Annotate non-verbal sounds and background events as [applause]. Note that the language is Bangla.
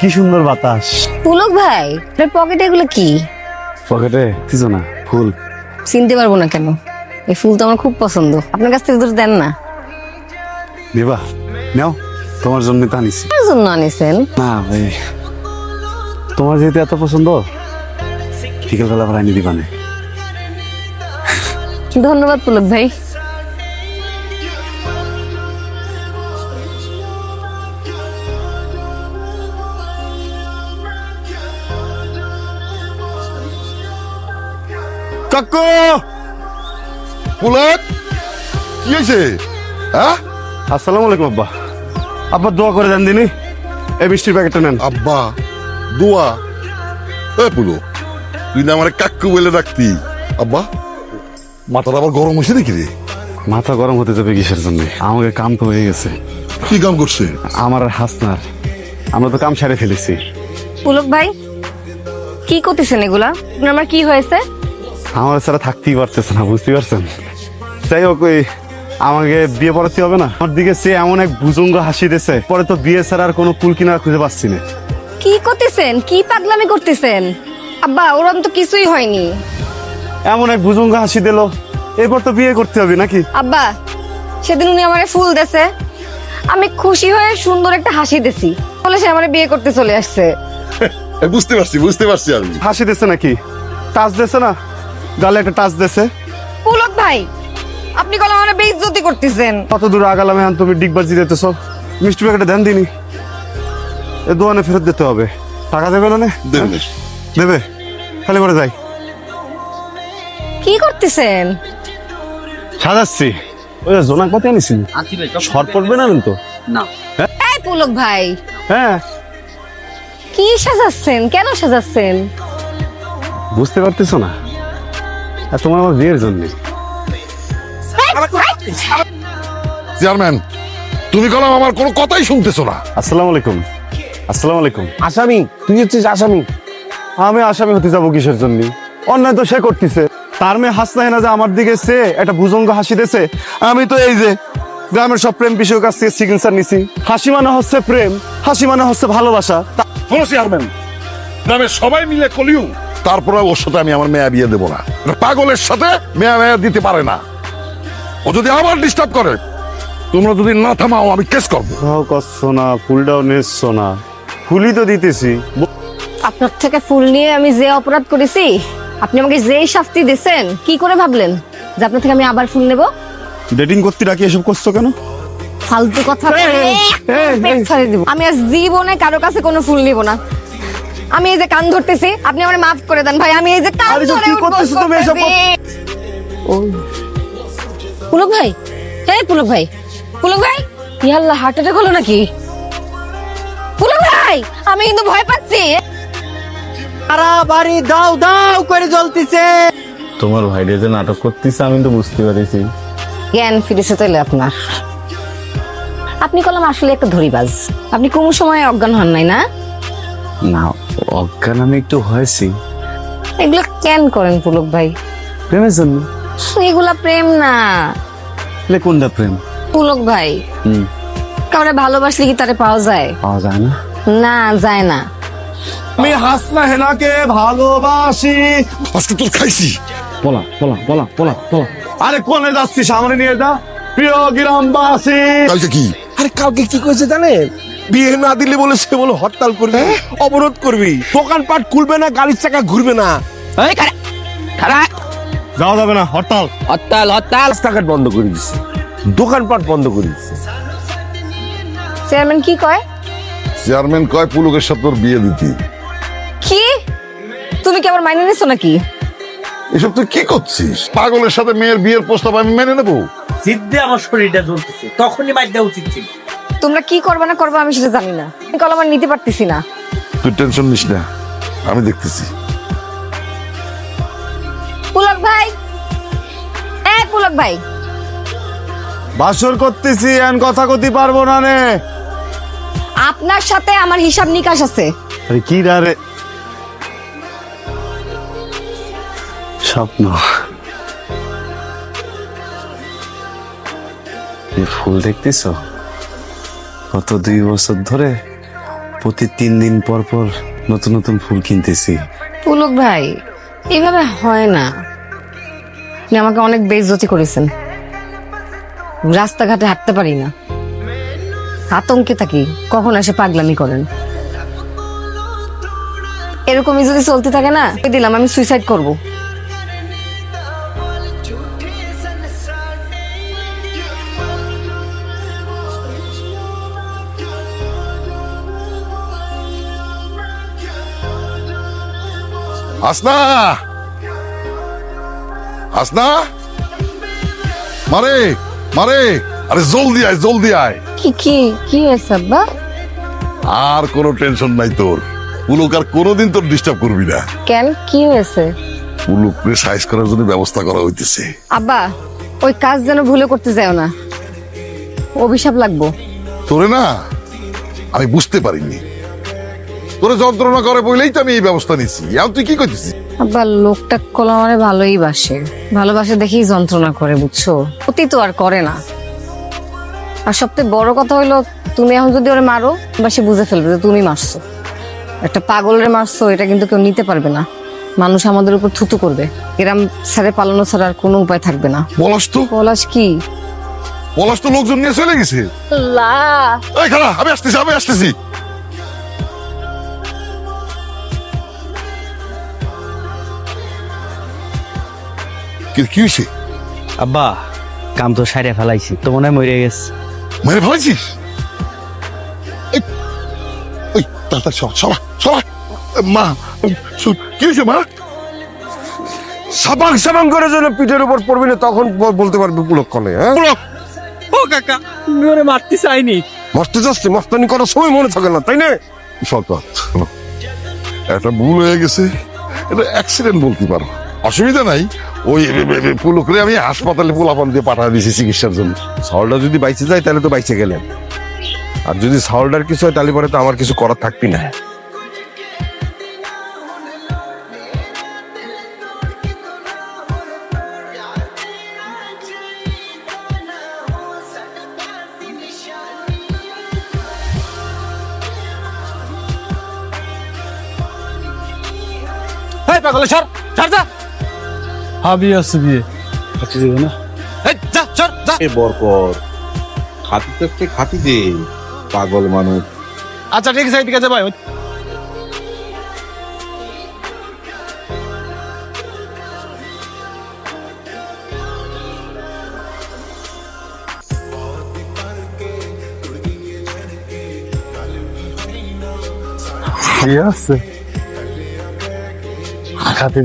কি সুন্দর বাতাস। পুলক ভাই আপনার পকেটে এগুলো কি? পকেটে? কিছু না ফুল। চিনতে পারব না কেন? এই ফুল তো আমার খুব পছন্দ। আপনার কাছ থেকে দুটো দেন না। দেবা? নাও তোমার জন্য তা নিছি কার জন্য আনিছেন? না ভাই তোমার যেহেতু এত পছন্দ বিকেলবেলা আবার আনি দিবা না। ধন্যবাদ পুলক ভাই। কাকু! পুলক কি হয়েছে? হ্যাঁ? আসসালামু আলাইকুম আব্বা। আব্বা দোয়া করে দেন দিনি। এই মিষ্টির প্যাকেটটা নেন। আব্বা দোয়া। এ পুলো তুই না আমার কাকু বলে ডাকতি। আব্বা মাথাটা আবার গরম হয়েছে নাকি রে? মাথা গরম হতে যাবে কিসের জন্য? আমাকে কাম তো হয়ে গেছে। কি কাম করছে? আমার আর হাসনার। আমরা তো কাম সারে ফেলেছি। পুলক ভাই কি করতেছেন এগুলা? আপনার আমার কি হয়েছে? আমার ছাড়া থাকতেই পারতেছে না বুঝতে পারছেন? যাই হোক ওই আমাকে বিয়ে পড়াতে হবে না। আমার দিকে সে এমন এক ভুজঙ্গ হাসি দিয়েছে পরে তো বিয়ে ছাড়া আর কোনো কুল কিনারা খুঁজে পাচ্ছি না। কি করতেছেন? কি পাগলামি করতেছেন? আব্বা ওরম তো কিছুই হয়নি। এমন এক ভুজঙ্গ হাসি দিল এরপর তো বিয়ে করতে হবে নাকি? আব্বা সেদিন উনি আমারে ফুল দেছে আমি খুশি হয়ে সুন্দর একটা হাসি দিছি। বলে সে আমারে বিয়ে করতে চলে আসছে। [laughs] বুঝতে পারছি বুঝতে পারছি আমি। হাসি দিচ্ছে নাকি? টাচ দিছে না? গালে একটা টাচ দিছে। পুলক ভাই আপনি কল আমার বেইজ্জতি করতেছেন। কত দূর আগালাম এখন তুমি ডিগবাজি দিতেছ মিষ্টি প্যাকেটে দেন দিনি। এ দোয়ানে ফেরত দিতে হবে। টাকা দেবে না নে? দেবেন দেবে? খালি করে যাই। কি করতেছেন? সাজাচ্ছি। ওই জোনাক পাতি আনিছি শর্ট পড়বে না তো এই পুলক ভাই। হ্যাঁ। কি সাজাচ্ছেন? কেন সাজাচ্ছেন? বুঝতে পারতেছো না? আর তোমার আমার বিয়ের জন্য। চেয়ারম্যান তুমি কলাম আমার কোনো কথাই শুনতেছো না। আসসালামু আলাইকুম। আসসালামু আলাইকুম। আসামি? তুই হচ্ছিস আসামি? আমি আসামি হতে যাব কিসের জন্য? অন্যায় তো সে করতেছে। তার মেয়ে হাসনা না যে আমার দিকে সে একটা ভুজঙ্গ হাসি দিয়েছে। আমি তো এই যে গ্রামের সব প্রেম বিষয় কাছ থেকে চিকিৎসা নিছি। হাসি মানে হচ্ছে প্রেম হাসি মানে হচ্ছে ভালোবাসা। তা- কোনো চেয়ারম্যান গ্রামের সবাই মিলে কলিউ তারপরে ওর সাথে আমি আমার মেয়া বিয়ে দেবো না। পাগলের সাথে মেয়া মেয়া দিতে পারে না। ও যদি আবার ডিস্টার্ব করে তোমরা যদি না থামাও আমি কেস করব। করছ না ফুলটাও নেসছো না। ফুলই তো দিতেছি। আপনার থেকে ফুল নিয়ে আমি যে অপরাধ করেছি আপনি আমাকে যেই শাস্তি দিছেন কি করে ভাবলেন যে আপনার থেকে আমি আবার ফুল নেব? ডেটিং করতে ডাকি এসব করছ কেন? ফালতু কথা। আমি আজ জীবনে কারও কাছে কোনো ফুল নিব না। আমি এই যে কান ধরতেছি আপনি আমার মাফ করে দেন ভাই আমি এই যে কান ধরে কি তুমি এসব? পুলক ভাই? হ্যাঁ পুলক ভাই। পুলক ভাই? ইয়াল্লাহ হার্ট অ্যাটাক হলো নাকি? পুলক ভাই আমি কিন্তু ভয় পাচ্ছি। সারা বাড়ি দাও দাও করে জ্বলতিছে। তোমার ভাইরে যে নাটক করতেছে আমি তো বুঝতে পারিছি জ্ঞান ফিরেছে তাহলে আপনার। আপনি কলম আসলে একটা ধরিবাজ। আপনি কোন সময় অজ্ঞান হন নাই না? না অজ্ঞান আমি একটু হয়েছি। এগুলো কেন করেন পুলক ভাই? প্রেমের জন্য। এগুলা প্রেম না। তাহলে কোনটা প্রেম? পুলক ভাই। হুম। কাউরে ভালোবাসলে কি তারে পাওয়া যায়? পাওয়া যায় না। না যায় না। আমি হাসনা হেনাকে ভালোবাসি। আজকে তোর খাইছি। পলা পলা পলা পলা পলা আরে কোনে যাচ্ছি সামনে নিয়ে যা। প্রিয় গ্রামবাসী। কালকে কি? আরে কালকে কি করেছে জানেন? বিয়ে না দিলে বলে সে বলে হরতাল করবি অবরোধ করবি। দোকানপাট খুলবে না গাড়ির চাকা ঘুরবে না। যাওয়া যাবে না হরতাল। হরতাল হরতাল। রাস্তাঘাট বন্ধ করে দিচ্ছে দোকানপাট বন্ধ করে দিচ্ছে চেয়ারম্যান কি কয়? চেয়ারম্যান কয় পুলকের সাথে তোর বিয়ে দিতি। কি? তুমি কি আবার মাইনে নিছো নাকি? এসব তুই কি করছিস? পাগলের সাথে মেয়ের বিয়ের প্রস্তাব আমি মেনে নেব? জিদ্দে আমার শরীরটা জ্বলতেছে। তখনই মাইর দেওয়া উচিত ছিল। তোমরা কি করবে না করবে আমি সেটা জানি না। আমি কলম আর নিতে পারতেছি না। তুই টেনশন নিস না আমি দেখতেছি। পুলক ভাই। এ পুলক ভাই। বাসর করতেছি এন কথা কতি পারব না নে। আপনার সাথে আমার হিসাব নিকাশ আছে। আরে কি রে স্বপ্ন। এই ফুল দেখতেছো? গত দুই বছর ধরে প্রতি তিন দিন পর পর নতুন নতুন ফুল কিনতেছি। পুলক ভাই, এভাবে হয় না। আপনি আমাকে অনেক বেইজ্জতি করেছেন। রাস্তাঘাটে হাঁটতে পারি না। আতঙ্কে থাকি, কখন এসে পাগলামি করেন। এরকমই যদি চলতে থাকে না দিলাম, আমি সুইসাইড করব। আসনা আসনা মারে মারে! আরে জলদি আয় জলদি আয়। কি কি কি হয়েছে আব্বা? আর কোনো টেনশন নাই তোর। পুলক আর কোনোদিন তোর ডিস্টার্ব করবি না। কেন? কি হয়েছে? পুলককে সাইজ করার জন্য ব্যবস্থা করা হইতেছে। আব্বা ওই কাজ যেন ভুলে করতে যাও না। অভিশাপ লাগবো। তোরে না আমি বুঝতে পারিনি। তোরে যন্ত্রণা করে বলেই তো আমি এই ব্যবস্থা নিছি। এখন তুই কি করতেছিস? আব্বা লোকটা কলা মানে ভালোই বাসে। ভালোবাসে দেখেই যন্ত্রণা করে বুঝছ? অতি তো আর করে না। আর সবথেকে বড় কথা হইল তুমি এখন যদি ওরে মারো বা সে বুঝে ফেলবে যে তুমি মারছো। একটা পাগলের মারছো এটা কিন্তু কেউ নিতে পারবে না। মানুষ আমাদের উপর থুতু করবে। এরম ছেড়ে পালানো ছাড়া আর কোনো উপায় থাকবে না। পলাশ তো? পলাশ কি? পলাশ তো লোকজন নিয়ে চলে গেছে। লা এই খালা আমি আসতেছি আমি আসতেছি। কি- হয়েছে আব্বা কাম তো সাইরে ফেলাইছি। তো মনে হয় মরে গেছে। মেরে ফেলেছিস এই, ওই তাড়াতাড়ি সরা সরা সরা। মা কি হয়েছে মা? সাবাং সাবাং করে যেন পিঠের উপর পড়বি না তখন বলতে পারবি পুলক্ষণে হ্যাঁ? ও কাকা তুমি ওরে মারতে চাইনি? মস্ত যাচ্ছে মস্তানি করার সময় মনে থাকে না তাই না? সরকার একটা ভুল হয়ে গেছে। এটা অ্যাক্সিডেন্ট বলতে পারো। অসুবিধা নাই। ওই পুলকরে আমি হাসপাতালে পোলাপান দিয়ে পাঠা দিয়েছি চিকিৎসার জন্য। সাউলটা যদি বাইচে যায়, তাহলে তো বাইচে গেলেন। আর যদি সাউলটার কিছু হয়, তাহলে পরে তো আমার কিছু করার থাকবি না। পাগলে সর সর যা। ভাবি আছে বিয়ে। এই যা সর যা। এ বরকর খাতি তো একটু খাতি দে পাগল মানুষ। আচ্ছা ঠিক আছে ঠিক আছে ভাই কি আছে? খাতি